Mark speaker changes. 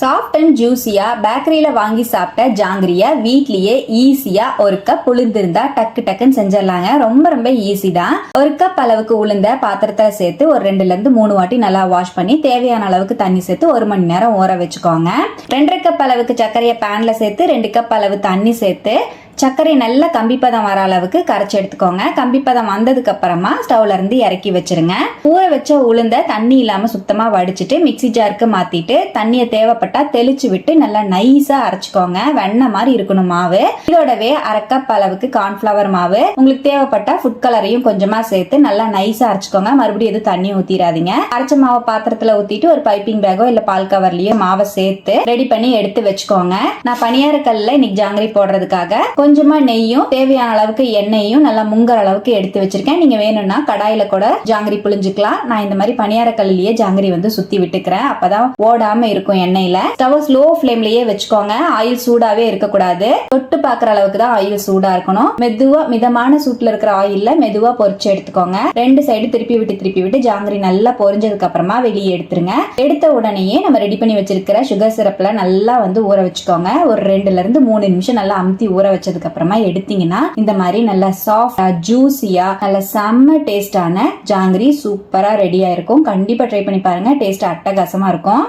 Speaker 1: Soft and ஜூஸியா பேக்கரியில வாங்கி சாப்பிட்ட ஜாங்கிரிய வீட்லயே ஈஸியா ஒரு கப் உளுந்திருந்தா டக்கு டக்குன்னு செஞ்சிடலாங்க. ரொம்ப ரொம்ப ஈஸி தான். ஒரு கப் அளவுக்கு உளுந்த பாத்திரத்துல சேர்த்து ஒரு ரெண்டுல இருந்து மூணு வாட்டி நல்லா வாஷ் பண்ணி தேவையான அளவுக்கு தண்ணி சேர்த்து ஒரு மணி நேரம் ஊற வச்சுக்கோங்க. ரெண்டரை கப் அளவுக்கு சர்க்கரையை பேன்ல சேர்த்து ரெண்டு கப் அளவு தண்ணி சேர்த்து சர்க்கரை நல்லா கம்பிப்பதம் வர அளவுக்கு கரைச்சி எடுத்துக்கோங்க. கம்பிப்பதம் வந்ததுக்கு அப்புறமா ஸ்டவ்ல இருந்து இறக்கி வச்சிருங்க. ஊற வச்ச உளுந்த தண்ணி இல்லாம சுத்தமா வடிச்சிட்டு மிக்ஸி ஜாருக்கு மாத்திட்டு தண்ணியை தேவைப்பட்டா தெளிச்சு விட்டு நல்லா நைஸா அரைச்சுக்கோங்க. வெண்ணெய் மாதிரி இருக்கணும் மாவு. இதோடவே அரை கப் அளவுக்கு கார்ன்ஃபிளவர் மாவு. உங்களுக்கு தேவைப்பட்டா ஃபுட் கலரையும் கொஞ்சமா சேர்த்து நல்லா நைஸா அரைச்சுக்கோங்க. மறுபடியும் எதுவும் தண்ணி ஊத்திடாதீங்க அரைச்ச மாவை பாத்திரத்துல ஊத்திட்டு ஒரு பைப்பிங் பேக்கோ இல்ல பால் கவர்லயோ மாவை சேர்த்து ரெடி பண்ணி எடுத்து வச்சுக்கோங்க. நான் பணியார கல்ல இன்னைக்கு ஜாங்கிரி போடுறதுக்காக கொஞ்சமா நெய்யும் தேவையான அளவுக்கு எண்ணெயும் நல்லா முங்குற அளவுக்கு எடுத்து வச்சிருக்கேன். நீங்க வேணும்னா கடாயில கூட ஜாங்கிரி புழிஞ்சுக்கலாம். நான் இந்த மாதிரி பணியார கல்லிலேயே ஜாங்கிரி வந்து சுத்தி விட்டுக்கிறேன். அப்பதான் ஓடாம இருக்கும் எண்ணெயில. ஸ்டவ் ஸ்லோ ஃபிளேம்லயே வச்சுக்கோங்க. ஆயில் சூடாவே இருக்கக்கூடாது. தொட்டு பாக்குற அளவுக்கு தான் ஆயில் சூடா இருக்கணும். மெதுவா மிதமான சூட்ல இருக்கிற ஆயில்ல மெதுவா பொறிச்சு எடுத்துக்கோங்க. ரெண்டு சைடு திருப்பி விட்டு திருப்பி விட்டு ஜாங்கிரி நல்லா பொறிஞ்சதுக்கு அப்புறமா வெளியே எடுத்துருங்க. எடுத்த உடனேயே நம்ம ரெடி பண்ணி வச்சிருக்கிற சுகர் சிரப்ல நல்லா வந்து ஊற வச்சுக்கோங்க. ஒரு ரெண்டுல இருந்து மூணு நிமிஷம் நல்லா அமுத்தி ஊற வச்சதுக்கு அப்புறமா எடுத்தீங்கன்னா இந்த மாதிரி நல்லா சாஃப்டா ஜூசியா நல்ல செம்ம டேஸ்டான ஜாங்கிரி சூப்பரா ரெடி இருக்கும். கண்டிப்பா ட்ரை பண்ணி பாருங்க. டேஸ்ட் அட்டகாசமா இருக்கும்.